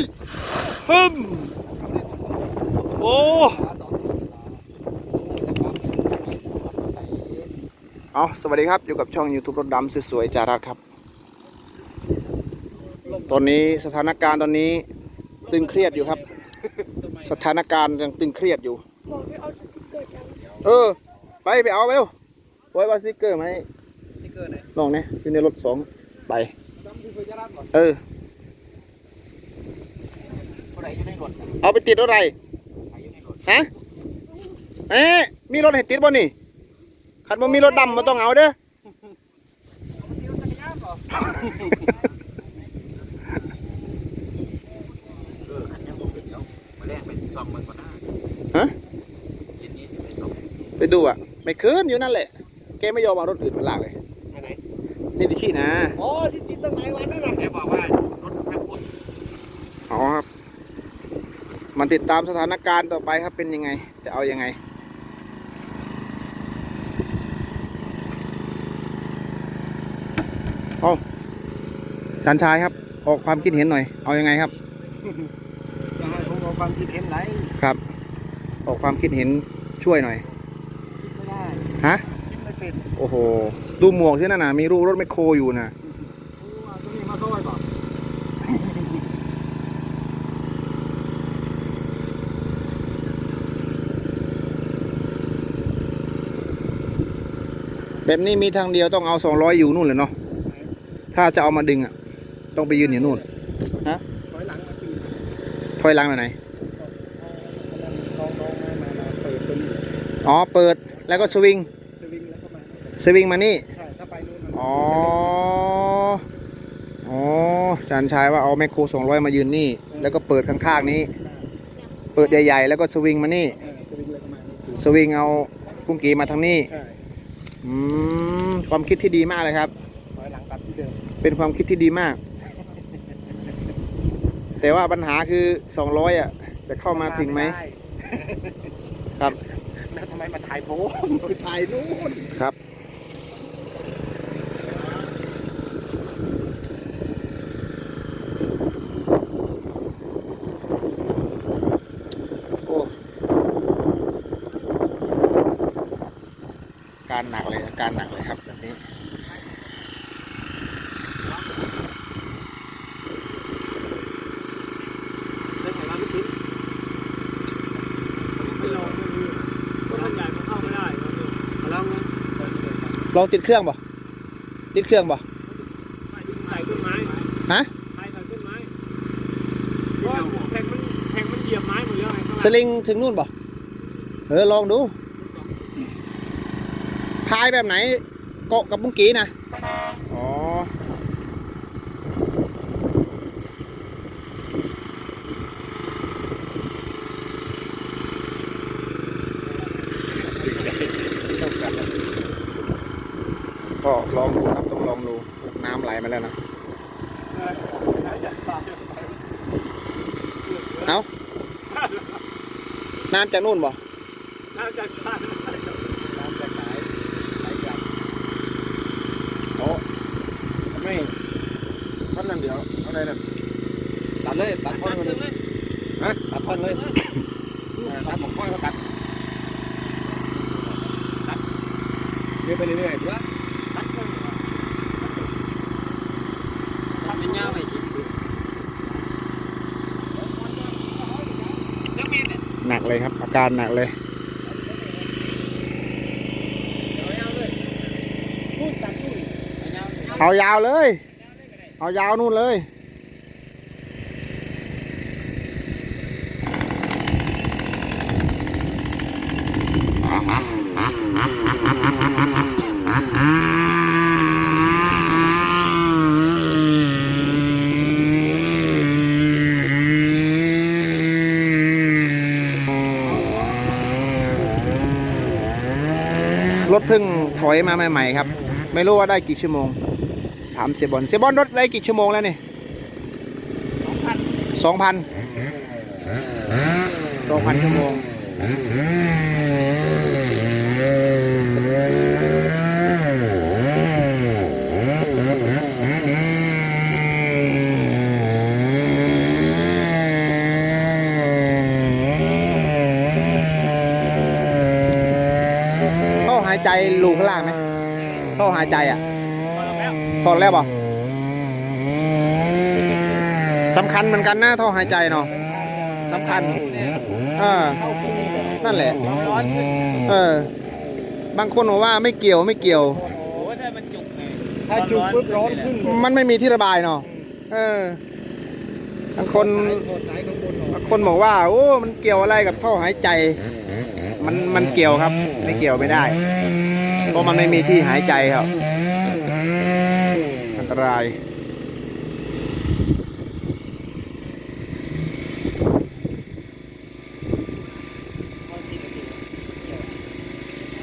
ยฮึมโอ้เอาสวัสดีครับ อยู่กับช่อง YouTube รถดำสวยๆจารัสครับ ตอนนี้สถานการณ์ตอนนี้ตึงเครียดอยู่ครับ สถานการณ์ยังตึงเครียดอยู่บอกให้เอาสติ๊กเกอร์จังเออ ไปไปเอาไปเร็วไว้ว่าสติ๊กเกอร์ไหมสติ๊กเกอร์ไหนลองเนี่ยอยู่ในรถสองใบดำคือเฟอร์จารัสก่อ นเออคนไหนอยู่ในรถเอาไปติดรถอะไรใครอยู่ในรถฮะเอ๊ะมีรถให้ติดบ่นี่คันบ่มีรถดำมันต้องเอาเด้อเดียวจักรยานเหรอเออขันยังบ่เป็นเดี๋ยวมาแรกไปส่องมันก่อนหน้าฮะเย็นนี้จะไปส่องไปดูอะไม่คืนอยู่นั่นแหละ แกไม่ยอมเอารถอื่นมาลากเลยไปไหนนี่ดิชี่นะ อ๋อที่ติดตั้งหลายวันนั่นแหละแกบอกว่ารถแม่ปวด อ๋อครับ มันติดตามสถานการณ์ต่อไปครับเป็นยังไง จะเอายังไง เอาชันชายครับ ออกความคิดเห็นหน่อย เอายังไงครับจะให้ผมเอาความคิดเห็นไหนครับ ออกความคิดเห็นช่วยหน่อย ไม่ได้ฮะ คิดไม่เป็น โอ้โห ดูหมวกที่นั่นนะมีรูปรถแมคโครอยู่นะ โอ้เอาตัวนี้มาซอยก่อน แบบนี้มีทางเดียวต้องเอาสองร้อยอยู่นู่นเลยเนาะถ้าจะเอามาดึงอะ ต้องไปยืนอยู่นู่นถอยหลังมาตีถอยหลังไปไหนลองลองมามาเปิดตัวนี้อ๋อเปิดแล้วก็สวิงสวิงแล้วก็มาสวิงมานี่ใช่ถ้าไปนู่นมันอ๋ออ๋อจานชายว่าเอาแมคโครสองร้อยมายืนนี่ แล้วก็เปิดข้างๆนี้ เปิดใหญ่ๆแล้วก็สวิงมานี่เออสวิงแล้วก็มานี่สวิงเอากุ้งกีมาทางนี้ใช่ อืมความคิดที่ดีมากเลยครับถอยหลังกลับที่เดิมเป็นความคิดที่ดีมาก แต่ว่าปัญหาคือสองร้อยอะ จะเข้ามาถึงไหม ด้ครับ แล้วทำไมมาถ่ายผมคือถ่ายนู่น ครับ การหนักเลยอาการหนักเลยครับแบบนี้เรื่องไหนบ้างพี่ปิ๊กไม่ลองไม่มีรถคันใหญ่มันเข้าไม่ได้มาลองลองติดเครื่องบ่ติดเครื่องบ่ใส่ต้นไม้ฮะใส่ใส่ต้นไม้เพราะแทงมันแทงมันเหยียบไม้หมดเลยสลิงถึงนู่นบ่เออลองดู พายแบบไหน เกาะกับบุ้งกี้นะ อ๋อ ก็ลองดูครับ ต้องลองดู น้ำไหลมาแล้วนะ เอาน้ำจากนู่นบ่น่าจะใช่น้ำจากไหนไหลจากโอ้ไม่ท่านนั่นเดี๋ยวเอาไหนนั่นตัดเลยตัดท่อนเลยฮะตัดท่อนเลยตัดหมกข้อยก็ตัดตัดเรื่อยไปเรื่อยๆเพื่อตัดท่อนตัดเป็นยาวไปจะมีเนี่ยหนักเลยครับ อาการหนักเลยพูดตัดพูดยาวเอายาวเลย เอายาวนู่นเลย รถเพิ่งถอยมาใหม่ๆครับ ไม่รู้ว่าได้กี่ชั่วโมง ถามเสียบอลเสียบอลรถได้กี่ชั่วโมงแล้วนี่สองพันสองพันชั่วโมง ร ใจลูกข้างล่างไหมท่อหายใจอะพอแล้วถอดแล้วเปล่าสำคัญเหมือนกันนะท่อหายใจเนาะสำคัญเออนั่นแหละร้อนขึ้นเออบางคนบอกว่าไม่เกี่ยวไม่เกี่ยวโอ้ถ้ามันจุกไงถ้าจุกปุ๊บร้อนขึ้นมันไม่มีที่ระบายเนาะเออบางคนบางคนบอกว่า โอ้ มันเกี่ยวอะไรกับท่อหายใจ มันมันเกี่ยวครับ ไม่เกี่ยวไม่ได้ เพราะมันไม่มีที่หายใจครับ อันตราย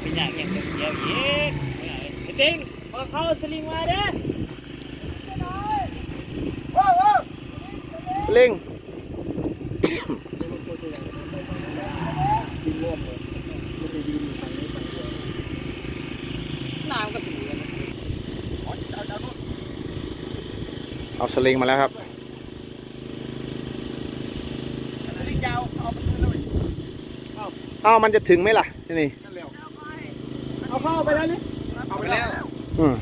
เป็นอย่างเงี้ยเดี๋ยวเย็นไอ้ติงเอาเข้าสลิงมาเด้อลิง น้ำก็ถึงเลย เอาสลิงมาแล้วครับเอามันจะถึงไหมล่ะที่นี่เอาเข้าไปแล้วนี่เอาไปแล้วอืม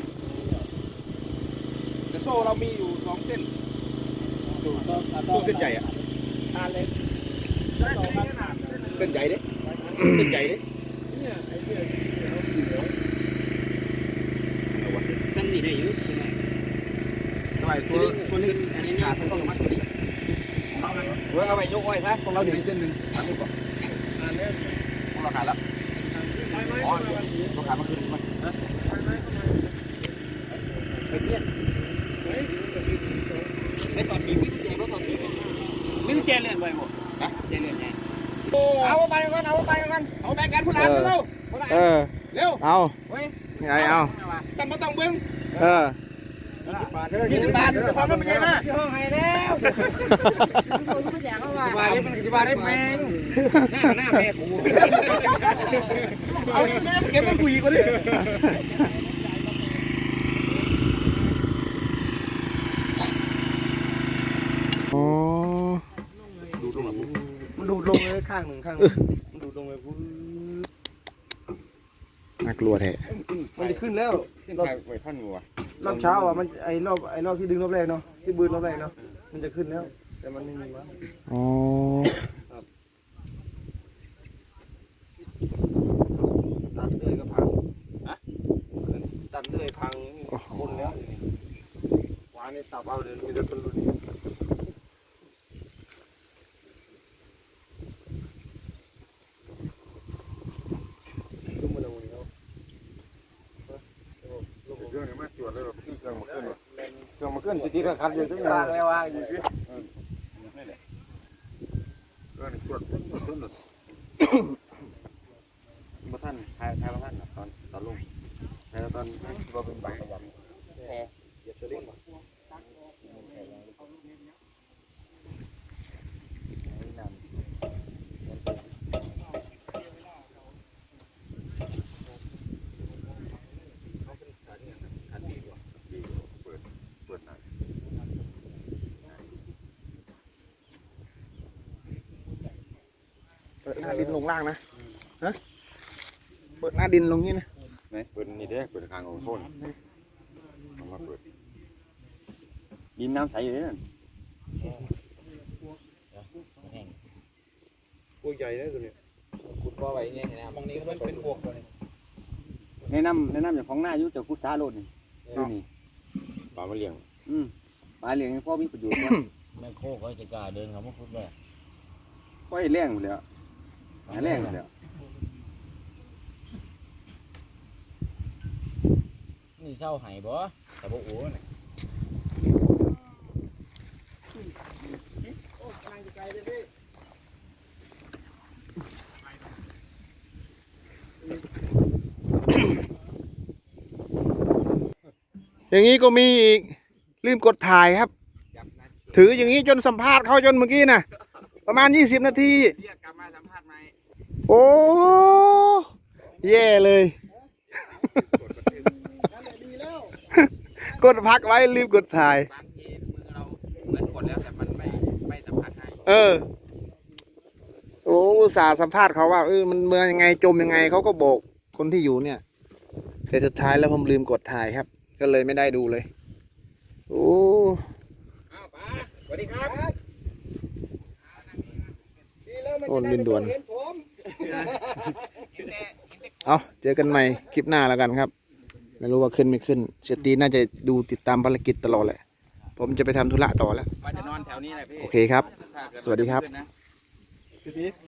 แต่โซ่เรามีอยู่สองเส้นโซ่เส้นใหญ่อะทานเลยเส้นใหญ่เด้เส้นใหญ่เด้นั่นนี่ได้อยู่ทำ ไมตัวตัวนี้อันนี้ขาดต้องมัดตัวนี้เว้ยเอาไปยกไว้ซะของเราอยู่ในเส้นหนึ่งอันนี้ก่อนอันนี้ของเราขาดแล้วอ๋อเราขาดมันคือมันไปเพี้ยนไม่ตอนมีวิธีไม่ตอนมีไม่เจเรียนไว้บ่นะเจเรียนไงเอาไปกันเอาไปกันเอาไปกันผู้หลานเร็วเออเร็วเอาไงเอาตั้งมาต้องเบิ้งเออ ยี่สิบบาทพอมันเป็นไงมาที่ห้องให้แล้วไม่อยากเข้ามาสิบบาทได้มันสิบบาทได้แมงหน้าหน้าแม่กูเอาเก็บมันคุยกว่าดิอ๋อดูตรงไหนมันดูดลงเลยข้างหนึ่งข้างมันดูดลงเลยปุ๊บน่ากลัวแท้มันจะขึ้นแล้วขึ้นไปไว้ท่อนงูอะ รอบเช้าอะมันไอ้รอบไอ้รอบที่ดึงรอบแรกเนาะที่บืนรอบแรกเนาะมันจะขึ้นแล้ว แต่มันไม่มีวะอ๋อตัดเลยก็พังตัดเลยพังคนแล้ววานนี่ตับเอาเดินมีแต่คนรุ่นนี้ขึ้นมาแล้วเนาะ เครื่องนี้มาตรวจแล้วเครื่องมาขึ้น เครื่องมาขึ้นติดๆคันอยู่ทุกอย่างไม่ว่างอยู่ที่เครื่องนี้ตรวดต้นต้นมาท่านทายทายมาท่านตอนตอนลงทายตอนว่าเป็นใบขยัน เหยียบสลิงมา เปิดหน่อย เปิ ดหน้าดินลงล่างนะฮะเปิดหน้าดินลงนี่นะไหนเปิดนี่เด้เปิดคางของโซนเอามาเปิดดินน้ำใสอยู่นั่นพวกใหญ่นะตัวนี้ขุดบ่อไว้เนี่ยนะบางนี้มันเป็นพวกตัวนี้แนะนำแนะนำอย่างของหน้าอยู่แต่คุดช้าโลดนี่นี่นี่ปลามาเลี้ยง อืมปลาเลี้ยงพ่อมีประโยชน์เนี่ยแม่โคเขาจะกล้าเดินเขามาพูดว่าพ่อให้แรงหมดแล้ว หาแรงหมดแล้วนี่เศร้าหายบ่แต่บ่โอ้น่ะอย่างนี้ก็มีอีกลืมกดถ่ายครับ ถืออย่างนี้จนสัมภาษณ์เขาจนเมื่อกี้นะประมาณ 20 นาที โอ้แย่เลย กดพักไว้รีบกดถ่าย บางทีมือเราเหมือนกดแล้วแต่มันไม่ไม่สัมผัสให้เออ โอ้อุตส่าห์สัมภาษณ์เขาว่าเออมันเมืองยังไงจมยังไงเขาก็บอกคนที่อยู่เนี่ย แต่สุดท้ายแล้วผมลืมกดถ่ายครับ ก็เลยไม่ได้ดูเลย โอ้อ้าวป้าสวัสดีครับโอนบินด่วนเห็นผม เอาเจอกันใหม่คลิปหน้าแล้วกันครับ ไม่รู้ว่าขึ้นไม่ขึ้นเสียตีน่าจะดูติดตามภารกิจตลอดแหละ ผมจะไปทำธุระต่อแล้ว ว่าจะนอนแถวนี้แหละพี่โอเคครับ ถ้าเกิสวัสดีครับขึ้นนะ